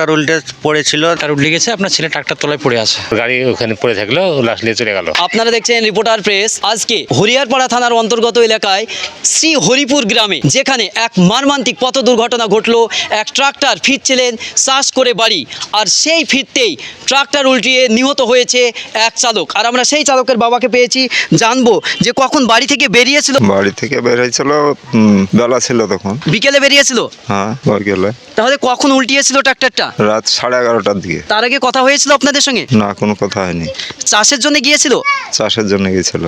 তার উল্টে পড়েছিল। তার উঠলে গেছে আপনার ছেলে ট্রাক্টর তলায় পড়ে আছে। গাড়ি ওখানে পড়ে থাকল লাশ নিয়ে চলে গেল। আপনারা দেখছেন রিপোর্টার প্রেস। আজকে হরিয়ারপাড়া থানার অন্তর্গত এলাকায় শ্রী হরিপুর গ্রামে যেখানে এক মর্মান্তিক পথ দুর্ঘটনা ঘটলো এক ট্রাক্টর ফিরছিলেন চাষ করে বাড়ি আর সেই ফিরতেই ট্রাক্টর উল্টিয়ে নিহত হয়েছে এক চালক। আর আমরা সেই চালকের বাবাকে পেয়েছি জানব যে কখন বাড়ি থেকে বেরিয়েছিল। বাড়ি থেকে বের হয়েছিল উম, বেলা ছিল তখন। বিকেলে বেরিয়েছিল? হ্যাঁ গেলে তাহলে কখন উল্টিয়েছিল ট্রাক্টরটা? রাত সাড়ে এগারোটার দিকে। তার আগে কথা হয়েছিল আপনাদের সঙ্গে? না কোনো কথা হয়নি। চাষের জন্য গিয়েছিল? চাষের জন্য গেছিল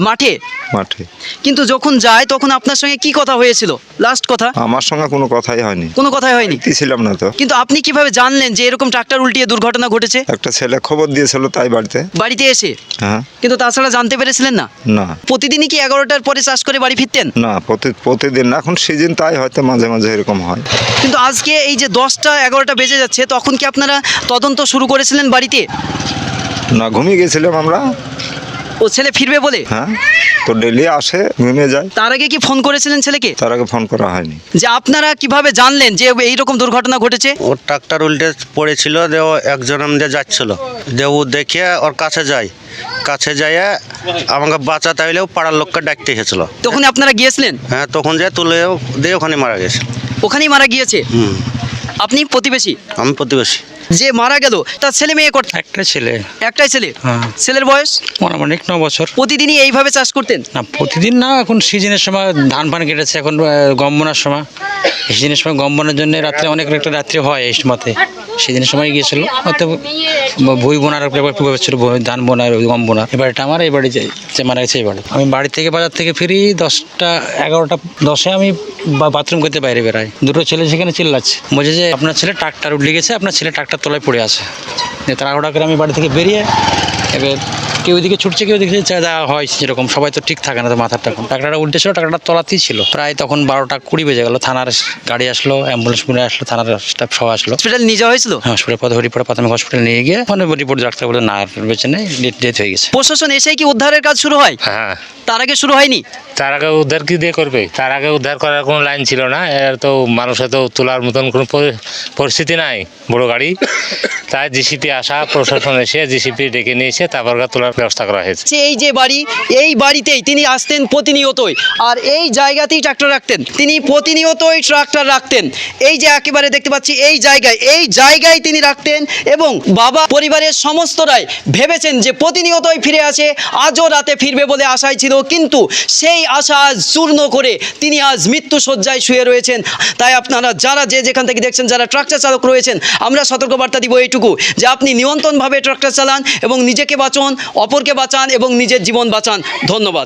মাঠে? মাঠে। কিন্তু যখন যায় তখন আপনার সঙ্গে কি কথা হয়েছিল? লাস্ট কথা? আমার সঙ্গে কোনো কথাই হয়নি। কোনো কথাই হয়নি? ছিলাম না তো। কিন্তু আপনি কীভাবে জানলেন যে এরকম ট্রাক্টর উল্টিয়ে দুর্ঘটনা ঘটেছে? একটা ছেলে খবর দিয়েছিল তাই বাড়িতে। বাড়িতে এসে? হ্যাঁ। কিন্তু তাছাড়া জানতে পেরেছিলেন না? না। প্রতিদিনই কি এগারোটার পরে চাষ করে বাড়ি ফিরতেন? না প্রতি প্রতিদিন না এখন সিজন তাই হয়তো মাঝে মাঝে এরকম হয়। কিন্তু আজকে এই যে দশটা এগারোটা বেজে যাচ্ছে তখন কি আপনারা তদন্ত শুরু করেছিলেন বাড়িতে? না ঘুমিয়ে গেছিলাম আমরা। ও ছেলে ফিরবে বলে? হ্যাঁ তো ডেলি আসে ঘুমিয়ে যায়। তার আগে কি ফোন করেছিলেন ছেলেকে? তার আগে ফোন করা হয়নি। যে আপনারা কীভাবে জানলেন যে এইরকম দুর্ঘটনা ঘটেছে? ওর ট্রাক্টর উল্টে পড়েছিল যে ও একজন আমাদের যাচ্ছিল। যে ও দেখে ওর কাছে যায়। কাছে যাইয়ে আমাকে বাঁচাতে হইলেও পাড়ার লোককে ডাকতে এসেছিল। তখন আপনারা গিয়েছিলেন? হ্যাঁ তখন যে তুলে দিয়ে ওখানে মারা গেছে। ওখানেই মারা গিয়েছে? হুম। আপনি প্রতিবেশী? আমি প্রতিবেশী। যে মারা গেল তার ছেলে মেয়ে কত? একটা ছেলে। একটাই ছেলে? হ্যাঁ। ছেলের বয়স? মোটামুটি ন বছর। প্রতিদিনই এইভাবে চাষ করতেন? না প্রতিদিন না এখন সিজনের সময় ধান পান কেটেছে এখন গম বোনার সময়। সিজনের সময় গম বোনার জন্য রাত্রে অনেক একটা রাত্রে হয় এই সময়তে। সিজনের সময় গিয়েছিল। হয়তো বই বোনার ছিল ধান বোনার, গম বোনার। এবার এটা আমার এই বাড়ি যে- যে মারা গেছে এই বাড়ি। আমি বাড়ি থেকে বাজার থেকে ফিরি দশটা, এগারোটা, দশে আমি বাথরুম করতে বাইরে বেরাই। দুটো ছেলে সেখানে চিল্লাচ্ছে। বলছে যে, আপনার ছেলে ট্রাক্টর উঠলে গেছে, আপনার ছেলে ট্রাক্টর তলায় পড়ে আছে। তাড়াহুড়া করে আমি বাড়ি থেকে বেরিয়ে এবার কেউ এদিকে ছুটছে কেউ দিকে যা হয় সেরকম। সবাই তো ঠিক থাকে না তো মাথার তখন। টাকাটা উল্টে ছিল টাকাটা তলাতেই ছিল। প্রায় তখন বারোটা কুড়ি বেজে গেল থানার গাড়ি আসলো অ্যাম্বুলেন্স মিলে আসলো থানার স্টাফ সব আসলো। হসপিটাল নিয়ে যাওয়া হয়েছিল? হসপিটাল পথে হরিপুরে প্রাথমিক হসপিটাল নিয়ে গিয়ে ওখানে রিপোর্ট ডাক্তার বলে না বেঁচে নেই ডেথ হয়ে গেছে। প্রশাসন এসেই কি উদ্ধারের কাজ শুরু হয়? হ্যাঁ। তার আগে শুরু হয়নি? তার আগে উদ্ধার কি দিয়ে করবে? তার আগে উদ্ধার করার কোনো লাইন ছিল না। এর তো মানুষের তো তোলার মতন কোনো পরিস্থিতি নাই বড় গাড়ি। তাই জিসিপি আসা প্রশাসন এসে জিসিপি ডেকে নিয়ে এসে তারপর তোলার ব্যবস্থা করা হয়েছে। এই যে বাড়ি এই বাড়িতেই তিনি আসতেন প্রতিনিয়তই। আর এই জায়গাতেই ট্রাক্টর রাখতেন। তিনি প্রতিনিয়তই ট্রাক্টর রাখতেন। এই যে একেবারে দেখতে পাচ্ছি এই জায়গায় এই জায়গায় তিনি রাখতেন এবং বাবা পরিবারের সমস্তরাই ভেবেছেন যে প্রতিনিয়তই ফিরে আসে আজও রাতে ফিরবে বলে আশায় ছিল। কিন্তু সেই আশা আজ চূর্ণ করে তিনি আজ মৃত্যু শয্যায় শুয়ে রয়েছেন। তাই আপনারা যারা যে যেখান থেকে দেখছেন, যারা ট্রাক্টর চালক রয়েছেন, আমরা সতর্কবার্তা দিব এইটুকু যে আপনি নিয়ন্ত্রণভাবে ট্রাক্টর চালান এবং নিজেকে বাঁচান, অপরকে বাঁচান এবং নিজের জীবন বাঁচান। ধন্যবাদ।